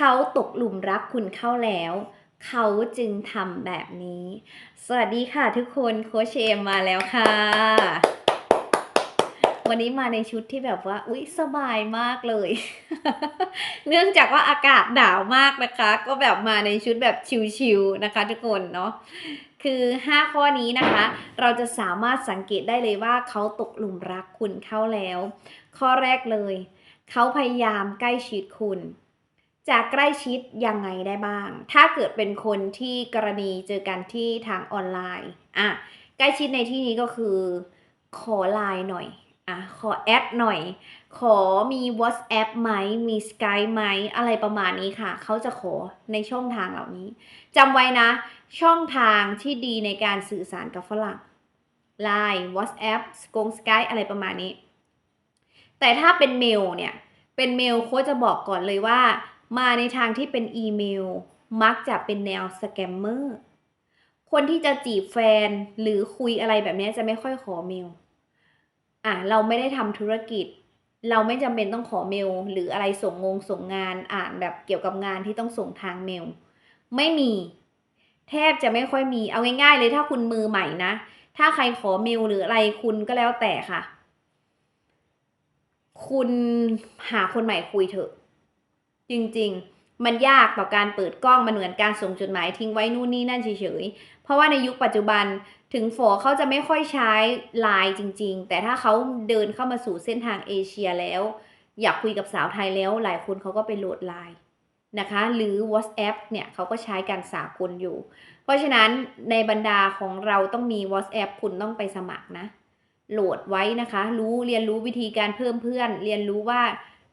เขาตกหลุมรักคุณเข้าแล้ว เขาจึงทำแบบนี้ สวัสดีค่ะทุกคนโคชเอมมาแล้วค่ะ วันนี้มาในชุดที่แบบว่า อุ๊ย สบายมากเลย เนื่องจากว่าอากาศหนาวมากนะคะ ก็แบบมาในชุดแบบชิลๆนะคะ ทุกคนเนาะคือ 5 ข้อนี้นะคะ เราจะสามารถสังเกตได้เลยว่าเขาตกหลุมรักคุณเข้าแล้ว ข้อแรกเลย เขาพยายามใกล้ชิดคุณ จะใกล้ชิดยังไงได้บ้าง ถ้าเกิดเป็นคนที่กรณีเจอกันที่ทางออนไลน์ อะ ใกล้ชิดในที่นี้ก็คือ ขอไลน์หน่อย อะ ขอแอดหน่อย ขอมี WhatsApp ไหม มี Skype ไหม อะไรประมาณนี้ค่ะ เขาจะขอในช่องทางเหล่านี้จำไว้นะ ช่องทางที่ดีในการสื่อสารกับฝรั่ง Line WhatsApp สกง Skype อะไรประมาณนี้ แต่ถ้าเป็นเมลเนี่ย เป็นเมลโค้ชจะบอกก่อนเลยว่า มาในทางที่เป็นอีเมล มักจะเป็นแนวสแกมเมอร์คนที่จะจีบแฟนหรือคุยอะไรแบบนี้จะไม่ค่อยขอเมลอะเราไม่ได้ทำธุรกิจ เราไม่จำเป็นต้องขอเมล หรืออะไรส่งงงส่งงานอ่านแบบเกี่ยวกับงานที่ต้องส่งทางเมล ไม่มี แทบจะไม่ค่อยมีเอาง่าย ๆ เลยถ้าคุณมือใหม่นะ ถ้าใครขอเมลหรืออะไรคุณก็แล้วแต่ค่ะ คุณหาคนใหม่คุยเถอะ จริง ๆ มันยากต่อการเปิดกล้องมันเหมือนการส่งจดหมายทิ้งไว้นู่นนี่นั่นเฉยๆ เพราะว่าในยุคปัจจุบันถึงฝอเขาจะไม่ค่อยใช้ไลน์จริง ๆ แต่ถ้าเขาเดินเข้ามาสู่เส้นทางเอเชียแล้ว อยากคุยกับสาวไทยแล้ว หลายคนเขาก็ไปโหลดไลน์นะคะ หรือ WhatsApp เนี่ยเขาก็ใช้กันสากลอยู่ เพราะฉะนั้นในบรรดาของเราต้องมี WhatsApp คุณต้องไปสมัครนะ โหลดไว้นะคะ รู้เรียนรู้วิธีการเพิ่มเพื่อน เรียนรู้ว่า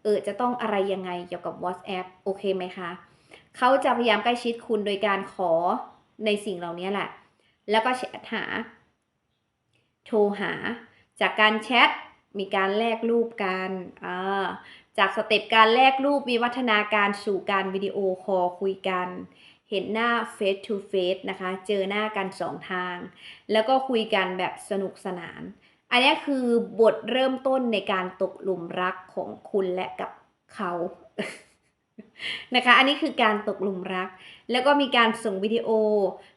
เออจะต้องอะไรยังไงเกี่ยวกับ WhatsApp โอเคไหมคะเขาจะพยายามใกล้ชิดคุณโดยการขอในสิ่งเหล่านี้แหละ แล้วก็แชทหา โทรหา จากการแชทมีการแลกรูปกันจากสเต็ปการแลกรูปมีวัฒนาการสู่การวิดีโอคอลคุยกัน เห็นหน้า face to face นะคะ เจอหน้ากันสองทาง แล้วก็คุยกันแบบสนุกสนาน อันนี้คือบทเริ่มต้นในการตกหลุมรักของคุณและกับเขานะคะ อันนี้คือการตกหลุมรัก แล้วก็มีการส่งวิดีโอ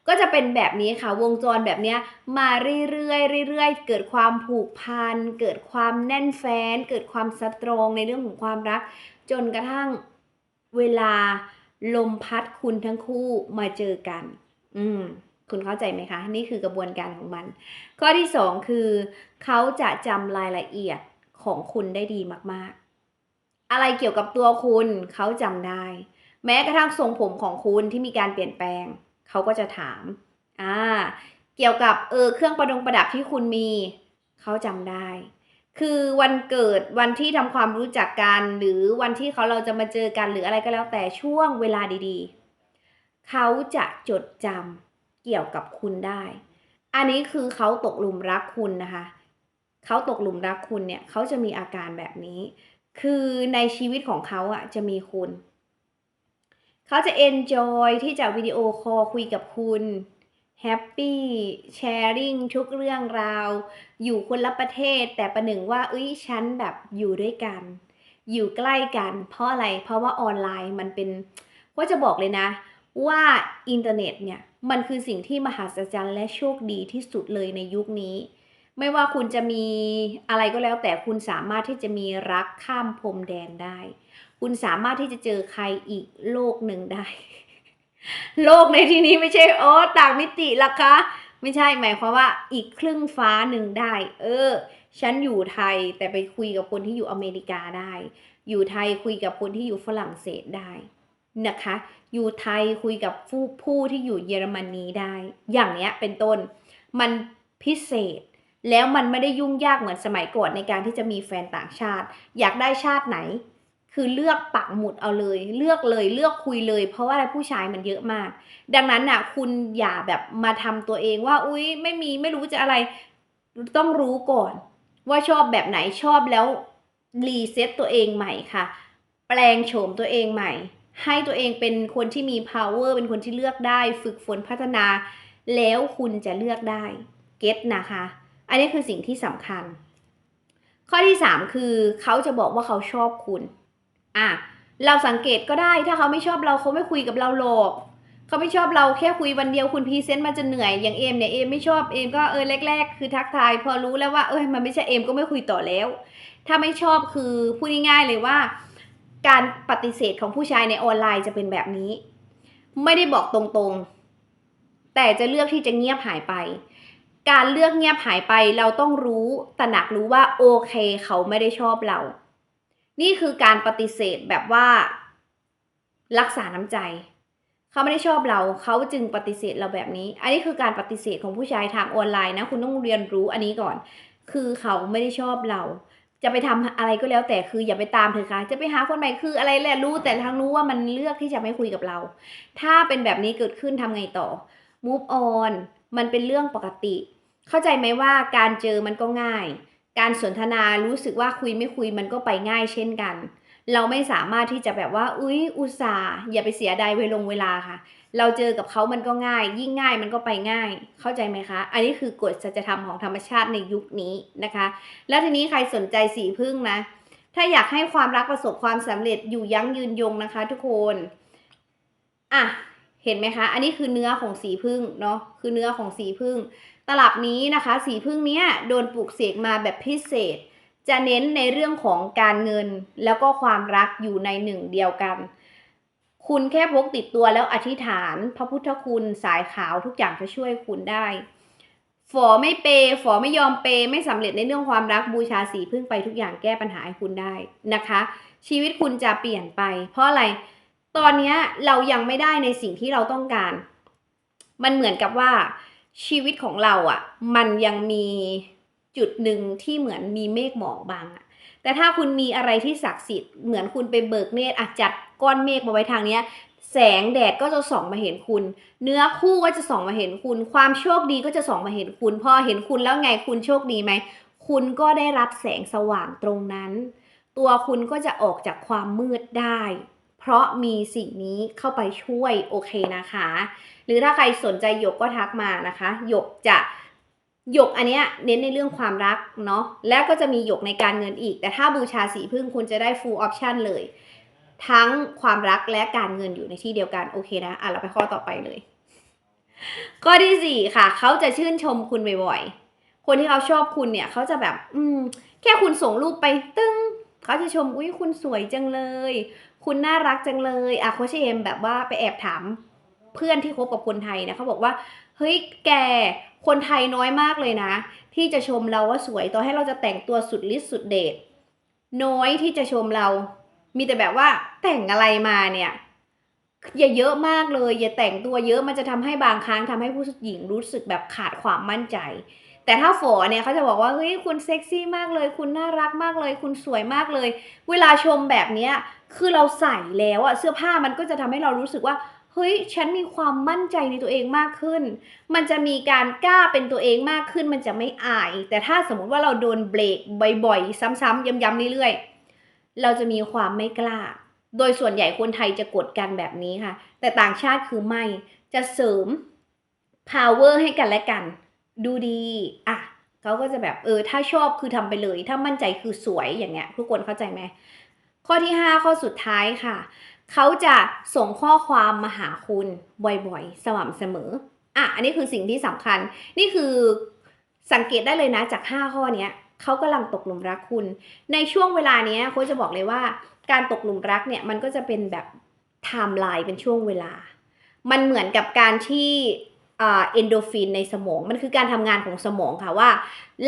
ก็จะเป็นแบบนี้ค่ะ วงจรแบบนี้มาเรื่อยๆเรื่อยๆ เกิดความผูกพัน เกิดความแน่นแฟ้น เกิดความสตรองในเรื่องของความรัก จนกระทั่งเวลาลมพัดคุณทั้งคู่มาเจอกัน อืม คุณเข้าใจไหมคะ นี่คือกระบวนการของมัน ข้อที่สองคือ เขาจะจำรายละเอียดของคุณได้ดีมากๆ อะไรเกี่ยวกับตัวคุณเขาจำได้ แม้กระทั่งทรงผมของคุณที่มีการเปลี่ยนแปลง เขาก็จะถามอ่าเกี่ยวกับเออเครื่องประดงประดับที่คุณมีเขาจำได้ คือวันเกิดวันที่ทำความรู้จักกันหรือวันที่เขาเราจะมาเจอกันหรืออะไรก็แล้วแต่ช่วงเวลาดีๆ เขาจะจดจำ เกี่ยวกับคุณได้ อันนี้คือเขาตกหลุมรักคุณนะคะเขาตกหลุมรักคุณเนี่ยเขาจะมีอาการแบบนี้ คือในชีวิตของเขาอะจะมีคุณเขาจะ enjoy ที่จะวิดีโอคอลคุยกับคุณ happy sharing ทุกเรื่องราว อยู่คนละประเทศแต่ประหนึ่งว่าเอ้ยฉันแบบอยู่ด้วยกัน อยู่ใกล้กัน เพราะอะไรเพราะว่าออนไลน์มันเป็นว่าจะบอกเลยนะ ว่าอินเทอร์เน็ตเนี่ยมันคือสิ่งที่มหัศจรรย์และโชคดีที่สุดเลยในยุคนี้ ไม่ว่าคุณจะมีอะไรก็แล้ว แต่คุณสามารถที่จะมีรักข้ามพรมแดนได้ คุณสามารถที่จะเจอใครอีกโลกหนึ่งได้ โลกในที่นี้ไม่ใช่โอ้ต่างมิติละคะไม่ใช่หมายความว่าอีกครึ่งฟ้าหนึ่งได้ เออ ฉันอยู่ไทยแต่ไปคุยกับคนที่อยู่อเมริกาได้ อยู่ไทยคุยกับคนที่อยู่ฝรั่งเศสได้ นะคะ อยู่ไทยคุยกับผู้ผู้ที่อยู่เยอรมนีได้ อย่างเนี้ยเป็นต้น มันพิเศษ แล้วมันไม่ได้ยุ่งยากเหมือนสมัยก่อนในการที่จะมีแฟนต่างชาติ อยากได้ชาติไหน คือเลือกปักหมุดเอาเลย เลือกเลยเลือกคุยเลย เพราะว่าอะไรผู้ชายมันเยอะมาก ดังนั้นน่ะคุณอย่าแบบมาทำตัวเองว่า อุ๊ยไม่มีไม่รู้จะอะไร ต้องรู้ก่อน ว่าชอบแบบไหนชอบแล้วรีเซ็ตตัวเองใหม่ค่ะ แปลงโฉมตัวเองใหม่ ให้ตัวเองเป็นคนที่มี power เป็นคนที่เลือกได้ ฝึกฝนพัฒนา แล้วคุณจะเลือกได้ เก็ตนะคะ อันนี้คือสิ่งที่สำคัญ ข้อที่ 3 คือเขาจะบอกว่าเขาชอบคุณอะเราสังเกตก็ได้ถ้าเขาไม่ชอบเราเขาไม่คุยกับเราหรอกเขาไม่ชอบเราแค่คุยวันเดียวคุณพรีเซนต์มาจะเหนื่อยอย่างเอมเนี่ยเอมไม่ชอบเอมก็เออแรก ๆ คือทักทายพอรู้แล้วว่าเออมันไม่ใช่เอมก็ไม่คุยต่อแล้ว ถ้าไม่ชอบคือพูดง่ายๆเลยว่า การปฏิเสธของผู้ชายในออนไลน์จะเป็นแบบนี้ ไม่ได้บอกตรงๆ แต่จะเลือกที่จะเงียบหายไป การเลือกเงียบหายไปเราต้องรู้ตระหนักรู้ว่าโอเค เขาไม่ได้ชอบเรา นี่คือการปฏิเสธแบบว่า รักษาน้ำใจ เขาไม่ได้ชอบเรา เขาจึงปฏิเสธเราแบบนี้ อันนี้คือการปฏิเสธของผู้ชายทางออนไลน์นะ คุณต้องเรียนรู้อันนี้ก่อน คือเขาไม่ได้ชอบเรา จะไปทำอะไรก็แล้วแต่คืออย่าไปตามเธอค่ะ จะไปหาคนใหม่คืออะไรแหละรู้แต่ทั้งรู้ว่ามันเลือกที่จะไม่คุยกับเรา ถ้าเป็นแบบนี้เกิดขึ้นทำไงต่อ move on มันเป็นเรื่องปกติ เข้าใจไหมว่าการเจอมันก็ง่าย การสนทนารู้สึกว่าคุยไม่คุยมันก็ไปง่ายเช่นกัน เราไม่สามารถที่จะแบบว่า อุ๊ย อุตส่าห์อย่าไปเสียดายเวลงเวลาค่ะ เราเจอกับเขามันก็ง่าย ยิ่งง่ายมันก็ไปง่าย เข้าใจไหมคะ อันนี้คือกฎสัจธรรมของธรรมชาติในยุคนี้นะคะ แล้วทีนี้ใครสนใจสีพึ่งนะ ถ้าอยากให้ความรักประสบความสำเร็จอยู่ยั้งยืนยงนะคะ ทุกคนอะเห็นไหมคะ อันนี้คือเนื้อของสีพึ่งเนาะ คือเนื้อของสีพึ่ง ตลับนี้นะคะ สีพึ่งเนี้ยโดนปลูกเสกมาแบบพิเศษ จะเน้นในเรื่องของการเงินแล้วก็ความรักอยู่ในหนึ่งเดียวกัน คุณแค่พกติดตัวแล้วอธิษฐาน พระพุทธคุณสายขาวทุกอย่างจะช่วยคุณได้ ฝอไม่เปย์ฝอไม่ยอมเปย์ไม่สำเร็จในเรื่องความรักบูชาสีพึ่งไปทุกอย่างแก้ปัญหาให้คุณได้นะคะ ชีวิตคุณจะเปลี่ยนไป เพราะอะไร ตอนนี้เรายังไม่ได้ในสิ่งที่เราต้องการ มันเหมือนกับว่า ชีวิตของเราอะ่ะ มันยังมีจุดหนึ่งที่เหมือนมีเมฆหมอกบางอะ แต่ถ้าคุณมีอะไรที่ศักดิ์สิทธิ์เหมือนคุณไปเบิกเนตรอาจจัดก้อนเมฆมาไว้ทางเนี้ยแสงแดดก็จะส่องมาเห็นคุณ เนื้อคู่ก็จะส่องมาเห็นคุณ ความโชคดีก็จะส่องมาเห็นคุณ พอเห็นคุณแล้วไงคุณโชคดีไหม คุณก็ได้รับแสงสว่างตรงนั้น ตัวคุณก็จะออกจากความมืดได้ เพราะมีสิ่งนี้เข้าไปช่วยโอเคนะคะ หรือถ้าใครสนใจหยกก็ทักมานะคะ หยกจะ หยกอันเนี้ยเน้นในเรื่องความรักเนาะแล้วก็จะมีหยกในการเงินอีก แต่ถ้าบูชาสีพึ่งคุณจะได้ full option เลย ทั้งความรักและการเงินอยู่ในที่เดียวกันโอเคนะอะเราไปข้อต่อไปเลย ข้อที่สี่ค่ะ เขาจะชื่นชมคุณบ่อยๆคนที่เขาชอบคุณเนี่ยเขาจะแบบ อืม แค่คุณส่งรูปไป ตึ้งเขาจะชมอุ้ยคุณสวยจังเลย คุณน่ารักจังเลยอะโคชเอมแบบว่าไปแอบถาม เพื่อนที่คบกับคนไทยนะเขาบอกว่าเฮ้ยแกคนไทยน้อยมากเลยนะ ที่จะชมเราว่าสวยต่อให้เราจะแต่งตัวสุดฤทธิ์สุดเดชน้อยที่จะชมเรา มีแต่แบบว่าแต่งอะไรมาเนี่ยอย่าเยอะมากเลย อย่าแต่งตัวเยอะมันจะทำให้บางครั้งทำให้ผู้หญิงรู้สึกแบบขาดความมั่นใจ แต่ถ้าฝอเนี่ยเขาจะบอกว่าเฮ้ยคุณเซ็กซี่มากเลย คุณน่ารักมากเลย คุณสวยมากเลย เวลาชมแบบเนี้ยคือเราใส่แล้วอะเสื้อผ้ามันก็จะทำให้เรารู้สึกว่า เฮ้ยฉันมีความมั่นใจในตัวเองมากขึ้น มันจะมีการกล้าเป็นตัวเองมากขึ้น มันจะไม่อาย แต่ถ้าสมมุติว่าเราโดนเบรกบ่อยๆ ซ้ำๆย้ำๆเรื่อยๆ เราจะมีความไม่กล้า โดยส่วนใหญ่คนไทยจะกดกันแบบนี้ค่ะ แต่ต่างชาติคือไม่ จะเสริม power ให้กันและกัน ดูดี อะเขาก็จะแบบเออ ถ้าชอบคือทำไปเลย ถ้ามั่นใจคือสวยอย่างเงี้ย ทุกคนเข้าใจไหมข้อที่ 5 ข้อสุดท้ายค่ะ เขาจะส่งข้อความมาหาคุณบ่อยๆ สม่ำเสมออะอันนี้คือสิ่งที่สำคัญ นี่คือสังเกตได้เลยนะจาก 5 ข้อเนี้ยเขากำลังตกหลุมรักคุณ ในช่วงเวลานี้โค้ชจะบอกเลยว่า การตกหลุมรักเนี่ยมันก็จะเป็นแบบไทม์ไลน์เป็นช่วงเวลา มันเหมือนกับการที่ เอนโดฟินในสมอง มันคือการทำงานของสมองค่ะว่า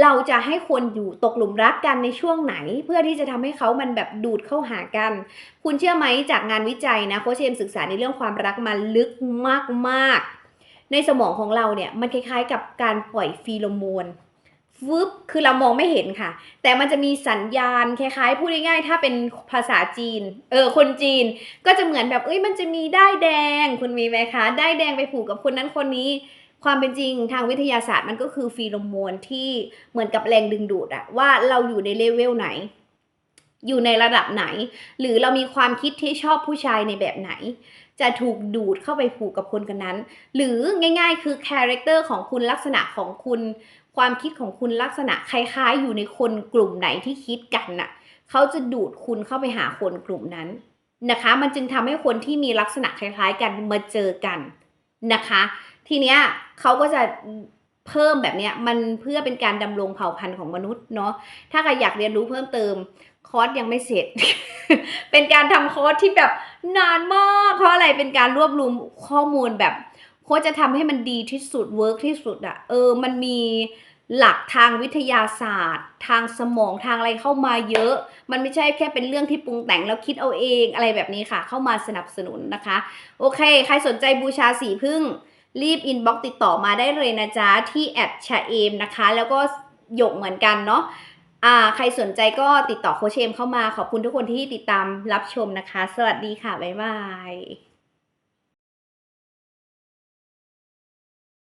เราจะให้คนอยู่ตกหลุมรักกันในช่วงไหน เพื่อที่จะทำให้เขามันแบบดูดเข้าหากัน คุณเชื่อไหมจากงานวิจัยนะโค้ชเอมศึกษาในเรื่องความรักมาลึกมากๆ ในสมองของเราเนี่ยมันคล้ายๆกับการปล่อยฟีโรโมน ฟึบคือเรามองไม่เห็นค่ะ แต่มันจะมีสัญญาณคล้ายๆพูดง่ายๆถ้าเป็นภาษาจีน เออ คนจีนก็จะเหมือนแบบเอ้ยมันจะมีได้แดง คุณมีไหมคะได้แดงไปผูกกับคนนั้นคนนี้ความเป็นจริงทางวิทยาศาสตร์มันก็คือฟีโรโมนที่เหมือนกับแรงดึงดูดอะว่าเราอยู่ในเลเวลไหน อยู่ในระดับไหน หรือเรามีความคิดที่ชอบผู้ชายในแบบไหน จะถูกดูดเข้าไปผูกกับคนกันนั้น หรือง่าย ๆ คือคาแรคเตอร์ของคุณลักษณะของคุณ ความคิดของคุณลักษณะคล้ายๆ อยู่ในคนกลุ่มไหนที่คิดกันน่ะเขาจะดูดคุณเข้าไปหาคนกลุ่มนั้นนะคะ มันจึงทำให้คนที่มีลักษณะคล้ายๆ กันมาเจอกันนะคะ ทีเนี้ยเขาก็จะเพิ่มแบบเนี้ยมันเพื่อเป็นการดำรงเผ่าพันธุ์ของมนุษย์เนาะถ้าใครอยากเรียนรู้เพิ่มเติมคอร์สยังไม่เสร็จ เป็นการทำคอร์สที่แบบนานมากเพราะอะไรเป็นการรวบรวมข้อมูลแบบโค้ชจะทำให้มันดีที่สุดเวิร์กที่สุดอะเออมันมี หลักทางวิทยาศาสตร์ ทางสมองทางอะไรเข้ามาเยอะ มันไม่ใช่แค่เป็นเรื่องที่ปรุงแต่งแล้วคิดเอาเองอะไรแบบนี้ค่ะ เข้ามาสนับสนุนนะคะ โอเค ใครสนใจบูชาสีพึ่ง รีบอินบ็อกติดต่อมาได้เลยนะจ๊ะ ที่แอดชาเอมนะคะ แล้วก็หยกเหมือนกันเนาะอ่าใครสนใจก็ติดต่อโคเชมเข้ามาขอบคุณทุกคนที่ติดตามรับชมนะคะ สวัสดีค่ะ บ๊ายบาย